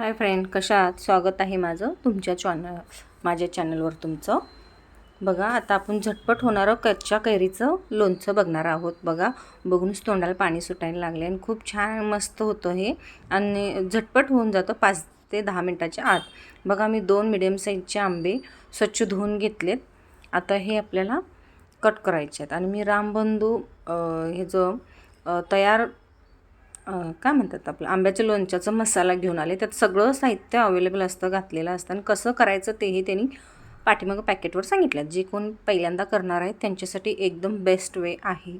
Hi friend कशा आहात? स्वागत आहे माझं तुमच्या चॅनल माझ्या चॅनलवर तुमचं. बघा आता आपण झटपट होणारं कच्च्या कैरीचं. लोणचं बघणार आहोत बघा. बघूनच तोंडाला पाणी सुटायला लागले आणि खूप छान मस्त होतं हे. आणि झटपट होऊन जातं पाच ते दहा मिनटाच्या आत. बघा मी दोन मिडियम साईजचे आंबे स्वच्छ धुवून घेतलेत. आता हे आपल्याला कट करायचे आहेत. आणि मी रामबंधू हे जो तयार काय म्हणतात आपलं आंब्याच्या लोणच्याचा मसाला घेऊन आले. त्यात सगळं साहित्य अवेलेबल असतं घातलेलं असतं. आणि कसं करायचं तेही त्यांनी पाठीमागं पॅकेटवर सांगितलं. जे कोण पहिल्यांदा करणार आहेत त्यांच्यासाठी एकदम बेस्ट वे आहे.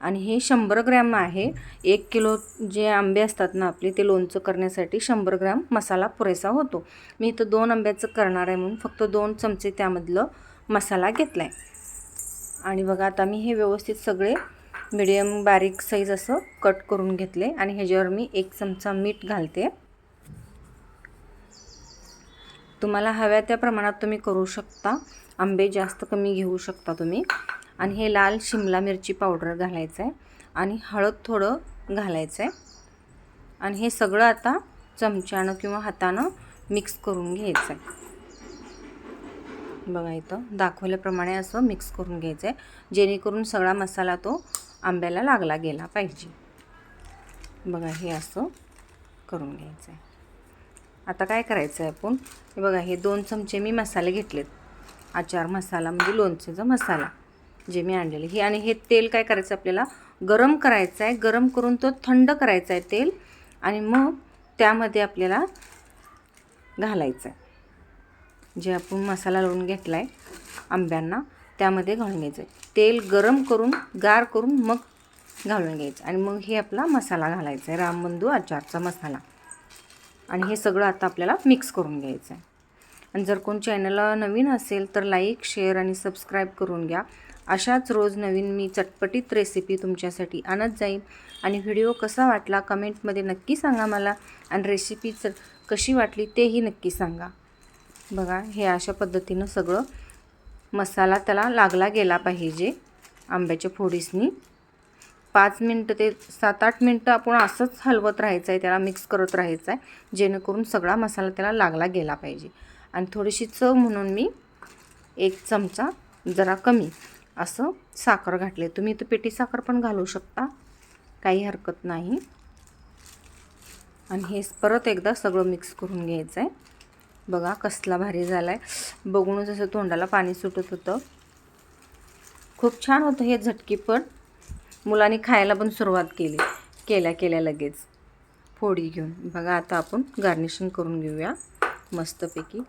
आणि हे शंभर ग्रॅम आहे. एक किलो जे आंबे असतात ना आपले ते लोणचं करण्यासाठी शंभर ग्रॅम मसाला पुरेसा होतो. मी इथं दोन आंब्याचं करणार आहे म्हणून फक्त दोन चमचे त्यामधलं मसाला घेतला आहे आणि बघा आता मी हे व्यवस्थित सगळे मिडियम बारीक साईज असं कट करून घेतले आणि ह्याच्यावर मी एक चमचा मीठ घालते. तुम्हाला हव्या त्या प्रमाणात तुम्ही करू शकता. आंबे जास्त कमी घेऊ शकता तुम्ही. आणि हे लाल शिमला मिरची पावडर घालायचं आहे आणि हळद थोडं घालायचं आहे आणि हे सगळं आता चमच्यानं किंवा हातानं मिक्स करून घ्यायचं आहे बघा इथं दाखवल्याप्रमाणे असं मिक्स करून घ्यायचं आहे जेणेकरून सगळा मसाला तो आंब्याला लागला गेला पाहिजे. बघा हे असं करून घ्यायचं आहे आता काय करायचं आहे आपण? हे बघा हे दोन चमचे मी मसाले घेतलेत. आचार मसाला म्हणजे लोणचेचा मसाला जे मी आणलेले. हे आणि हे तेल काय करायचं आपल्याला? गरम करायचं आहे गरम करून तो थंड करायचा आहे तेल आणि मग त्यामध्ये आपल्याला घालायचं आहे जे आपण मसाला लावून घेतला आहे आंब्यांना त्यामध्ये घालून घ्यायचं. आहे तेल गरम करून गार करून मग घालून घ्यायचं. आणि मग हे आपला मसाला घालायचा आहे रामबंधू आचारचा मसाला. आणि हे सगळं आता आपल्याला मिक्स करून घ्यायचं आहे. आणि जर कोण चॅनलला नवीन असेल तर लाईक शेअर आणि सबस्क्राईब करून घ्या. अशाच रोज नवीन मी चटपटीत रेसिपी तुमच्यासाठी आणत जाईन. आणि व्हिडिओ कसा वाटला कमेंटमध्ये नक्की सांगा मला. आणि रेसिपी च कशी वाटली तेही नक्की सांगा. बघा हे अशा पद्धतीनं सगळं मसाला त्याला लागला गेला पाहिजे आंब्याच्या फोडीसनी. पाच मिनटं ते सात आठ मिनटं आपण असंच हलवत राहायचं आहे त्याला मिक्स करत राहायचं आहे जेणेकरून सगळा मसाला त्याला लागला गेला पाहिजे. आणि थोडीशी चव म्हणून मी एक चमचा जरा कमी असं साखर घातले. तुम्ही तर पेटी साखर पण घालू शकता काही हरकत नाही. आणि हे परत एकदा सगळं मिक्स करून घ्यायचं आहे बघा कसला भारी झाला आहे बघूनच असं तोंडाला पाणी सुटत होतं. खूप छान होतं हे झटकी पण. मुलांनी खायला पण सुरुवात केली. केल्या केल्या लगेच. फोडी घेऊन. बघा आता आपण गार्निशिंग करून घेऊया मस्तपैकी.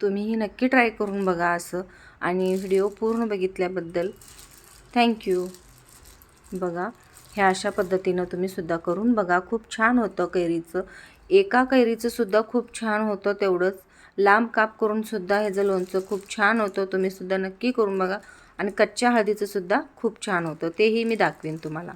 तुम्हीही नक्की ट्राय करून बघा असं. आणि व्हिडिओ पूर्ण बघितल्याबद्दल थँक्यू बघा ह्या अशा पद्धतीनं तुम्ही सुद्धा करून बघा. खूप छान होतं कैरीचं. एका कैरीचं सुद्धा खूप छान होतं तेवढंच. लांब काप करून सुद्धा ह्याचं लोणचं खूप छान होतं तुम्ही सुद्धा नक्की करून बघा. आणि कच्च्या हळदीचं सुद्धा खूप छान होतं. तेही मी दाखवीन तुम्हाला.